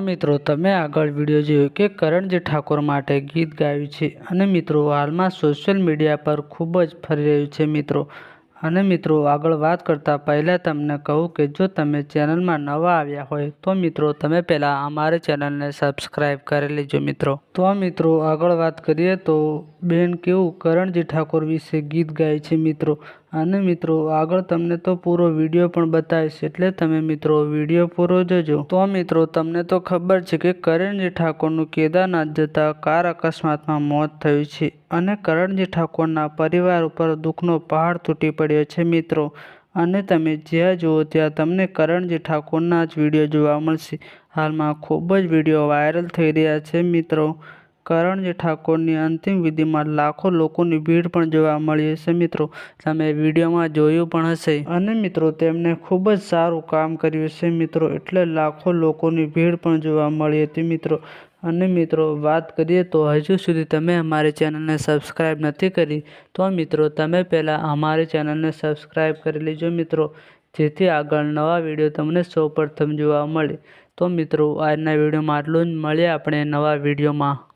મિત્રો, તમે આગળ વીડિયો જોયો કે કરણજી ઠાકોર માટે ગીત ગાયું છે અને મિત્રો, હાલમાં સોશિયલ મીડિયા પર ખૂબ જ ફરી રહ્યું છે મિત્રો. અને મિત્રો, આગળ વાત કરતાં પહેલાં તમને કહું કે જો તમે ચેનલમાં નવા આવ્યા હોય, તો મિત્રો, તમે પહેલાં અમારી ચેનલને સબસ્ક્રાઈબ કરી લેજો મિત્રો. તો મિત્રો, આગળ વાત કરીએ તો બેન કેવું? કરણજી ઠાકોર વિશે ગીત ગાય છે મિત્રો. અને મિત્રો, આગળ તમને તો પૂરો વીડિયો પણ બતાવીશ, એટલે તમે મિત્રો વીડિયો પૂરો જોજો. તો મિત્રો, તમને તો ખબર છે કે કરણજી ઠાકોરનું કેદારનાથ જતા કાર અકસ્માતમાં મોત થયું છે અને કરણજી ઠાકોરના પરિવાર ઉપર દુઃખનો પહાડ તૂટી પડ્યો છે મિત્રો. અને તમે જ્યાં જુઓ ત્યાં તમને કરણજી ઠાકોરના જ વીડિયો જોવા મળશે. હાલમાં ખૂબ જ વીડિયો વાયરલ થઈ રહ્યા છે મિત્રો. કરણજી ઠાકોરની અંતિમ વિધિમાં લાખો લોકોની ભીડ પણ જોવા મળી હશે મિત્રો. તમે વિડીયોમાં જોયું પણ હશે. અને મિત્રો, તેમણે ખૂબ જ સારું કામ કર્યું છે મિત્રો. એટલે લાખો લોકોની ભીડ પણ જોવા મળી હતી મિત્રો. અને મિત્રો, વાત કરીએ તો હજુ સુધી તમે અમારી ચેનલને સબસ્ક્રાઈબ નથી કરી, તો મિત્રો, તમે પહેલાં અમારી ચેનલને સબસ્ક્રાઈબ કરી લેજો મિત્રો. જેથી આગળ નવા વીડિયો તમને સૌપ્રથમ જોવા મળે. તો મિત્રો, આજના વિડીયોમાં આટલું જ. મળીએ આપણે નવા વિડીયોમાં.